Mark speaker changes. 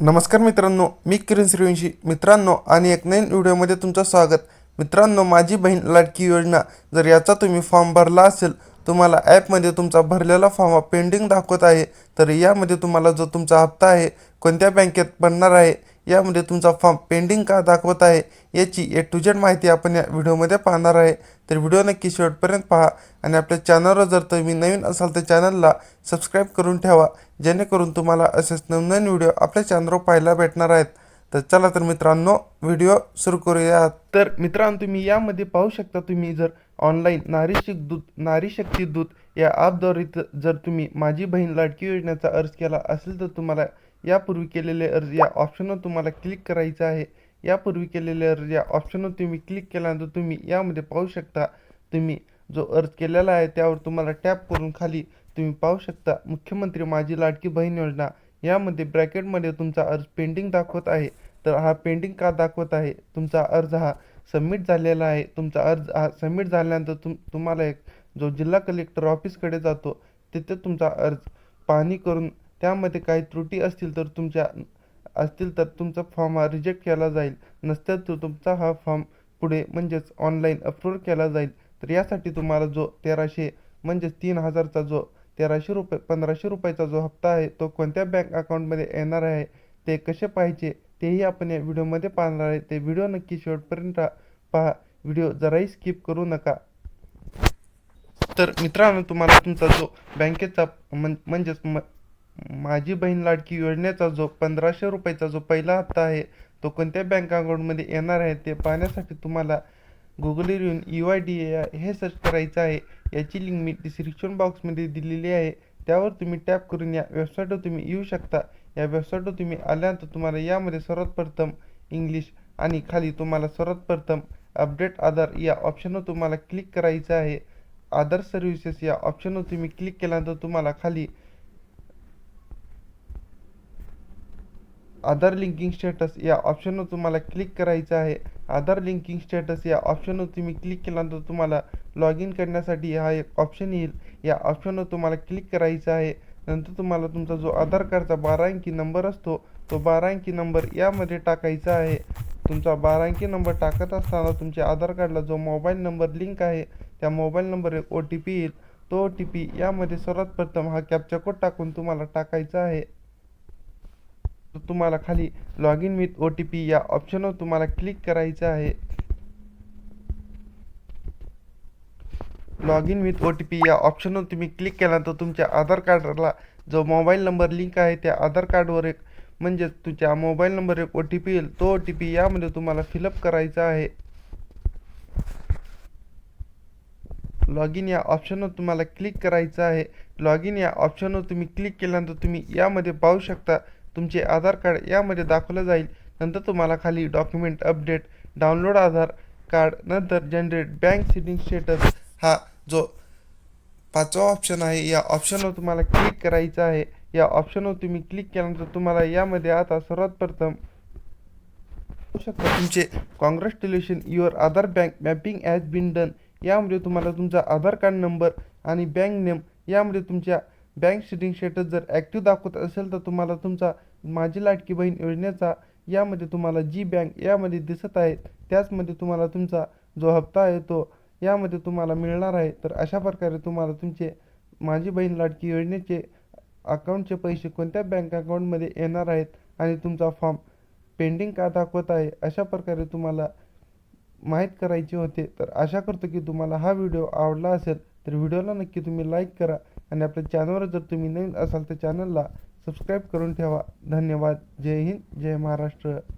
Speaker 1: नमस्कार मित्रांनो मी किरण श्रीवंशी. मित्रांनो आणि एक नवीन व्हिडिओमध्ये तुमचं स्वागत. मित्रांनो माझी बहीण लाडकी योजना जर याचा तुम्ही फॉर्म भरला असेल तुम्हाला ॲपमध्ये तुमचा भरलेला फॉर्म पेंडिंग दाखवत आहे तर यामध्ये तुम्हाला जो तुमचा हप्ता आहे कोणत्या बँकेत बनणार आहे यामध्ये तुमचा फॉर्म पेंडिंग का दाखवत आहे याची ए टू जेड माहिती आपण या व्हिडिओमध्ये पाहणार आहे. तर व्हिडिओ नक्की शेवटपर्यंत पहा आणि आपल्या चॅनलवर जर तुम्ही नवीन असाल तर चॅनलला सबस्क्राईब करून ठेवा जेणेकरून तुम्हाला असेच नवनवीन व्हिडिओ आपल्या चॅनलवर पाहायला भेटणार आहेत. तर चला तर मित्रांनो व्हिडिओ सुरू करूया तर मित्रांनो तुम्ही यामध्ये पाहू शकता तुम्ही जर ऑनलाईन नारीशिक दूत नारी शक्ती दूत या ॲपद्वारे जर तुम्ही माझी बहीण लाडकी योजनेचा अर्ज केला असेल तर तुम्हाला यापूर्वी केलेले अर्ज या ऑप्शनवर तुम्हाला क्लिक करायचं आहे. यापूर्वी केलेले अर्ज या ऑप्शनवर तुम्ही क्लिक केल्यानंतर तुम्ही यामध्ये पाहू शकता. तुम्ही जो अर्ज केलेला आहे त्यावर तुम्हाला टॅप करून खाली तुम्ही पाहू शकता. मुख्यमंत्री माझी लाडकी बहीण योजना. यामध्ये ब्रॅकेटमध्ये तुमचा अर्ज पेंडिंग दाखवत आहे. तर हा पेंडिंग का दाखवत आहे? तुमचा अर्ज हा सबमिट झालेला आहे. तुमचा अर्ज हा सबमिट झाल्यानंतर तुम तुम्हाला एक जो जिल्हा कलेक्टर ऑफिसकडे जातो तिथे तुमचा अर्ज पाहणी करून त्यामध्ये काही त्रुटी असतील तर तुमच्या असतील तर तुमचा फॉर्म हा रिजेक्ट केला जाईल. नसत्या तर तुमचा हा फॉर्म पुढे म्हणजेच ऑनलाईन अप्रूव्ह केला जाईल. तर यासाठी तुम्हाला जो तेराशे म्हणजेच तीन हजारचा जो तेराशे रुपये पंधराशे रुपयाचा जो हप्ता आहे तो कोणत्या बँक अकाउंटमध्ये येणार आहे ते कसे पाहायचे तेही आपण या व्हिडिओमध्ये पाहणार आहे. ते व्हिडिओ नक्की शेवटपर्यंत पहा. व्हिडिओ जराही स्किप करू नका. तर मित्रांनो तुम्हाला तुमचा जो बँकेचा म्हणजेच म माझी बहीण लाडकी योजनेचा जो पंधराशे रुपयाचा जो पहिला हप्ता आहे तो कोणत्या बँक अकाउंटमध्ये येणार आहे ते पाहण्यासाठी तुम्हाला गुगलवर येऊन यू आय डी ए हे सर्च करायचं आहे. याची लिंक मी डिस्क्रिप्शन बॉक्समध्ये दिलेली आहे. त्यावर तुम्ही टॅप करून या वेबसाईटवर तुम्ही येऊ शकता. या वेबसाईटवर तुम्ही आल्यानंतर तुम्हाला यामध्ये सर्वात प्रथम इंग्लिश आणि खाली तुम्हाला सर्वात प्रथम अपडेट आधार या ऑप्शनवर तुम्हाला क्लिक करायचं आहे. आधार सर्व्हिसेस या ऑप्शनवर तुम्ही क्लिक केल्यानंतर तुम्हाला खाली आधार लिंकिंग स्टेटस या ऑप्शनवर तुम्हाला क्लिक करायचं आहे. आधार लिंकिंग स्टेटस या ऑप्शनवर तुम्ही क्लिक केल्यानंतर तुम्हाला लॉग इन करण्यासाठी हा एक ऑप्शन येईल. या ऑप्शनवर तुम्हाला क्लिक करायचं आहे. नंतर तुम्हाला तुमचा जो आधार कार्डचा बारा अंकी नंबर असतो तो बारा अंकी नंबर यामध्ये टाकायचा आहे. तुमचा बारा अंकी नंबर टाकत असताना तुमच्या आधार कार्डला जो मोबाईल नंबर लिंक आहे त्या मोबाईल नंबर एक ओ टी पी येईल. तो ओ टी पी यामध्ये सर्वात प्रथम हा कॅप्चा कोड टाकून तुम्हाला टाकायचा आहे. तर तुम्हाला खाली log in with O T P या ऑप्शनवर तुम्हाला क्लिक करायचं आहे. Log in with O T P या ऑप्शनवर तुम्ही क्लिक केल्यानंतर तुमच्या आधार कार्डला जो मोबाईल नंबर लिंक आहे त्या आधार कार्डवर एक म्हणजेच तुमच्या मोबाईल नंबर एक ओ टी पी येईल. तो ओ टी पी यामध्ये तुम्हाला फिलअप करायचा आहे. लॉग इन या ऑप्शनवर तुम्हाला क्लिक करायचं आहे. लॉग इन या ऑप्शनवर तुम्ही क्लिक केल्यानंतर तुम्ही यामध्ये पाहू शकता तुमचे आधार कार्ड यामध्ये दाखवलं जाईल. नंतर तुम्हाला खाली document update download Aadhaar card नंतर जनरेट बँक सिटिंग स्टेटस हा जो पाचवा ऑप्शन आहे या ऑप्शनवर तुम्हाला क्लिक करायचं आहे. या ऑप्शनवर तुम्ही क्लिक केल्यानंतर तुम्हाला यामध्ये आता सर्वात प्रथम शकता तुमचे congratulation your Aadhaar bank mapping has been done यामध्ये तुम्हाला तुमचा आधार कार्ड नंबर आणि बँक नेम यामध्ये तुमच्या बँक सिटिंग स्टेटस जर ॲक्टिव्ह दाखवत असेल तर तुम्हाला तुमचा माझी लाडकी बहीण योजनेचा यामध्ये तुम्हाला जी बँक यामध्ये दिसत आहे. त्याचमध्ये तुम्हाला तुमचा जो हप्ता आहे तो यामध्ये तुम्हाला मिळणार आहे. तर अशा प्रकारे तुम्हाला तुमचे माझी बहीण लाडकी योजनेचे अकाउंटचे पैसे कोणत्या बँक अकाउंटमध्ये येणार आहेत आणि तुमचा फॉर्म पेंडिंग का दाखवत आहे अशा प्रकारे तुम्हाला माहीत करायचे होते. तर आशा करतो की तुम्हाला हा व्हिडिओ आवडला असेल तर व्हिडिओला नक्की तुम्ही लाईक करा. आणि आपल्या चॅनलवर जर तुम्ही नवीन असाल तर चॅनलला सबस्क्राईब करून ठेवा. धन्यवाद. जय हिंद. जय महाराष्ट्र.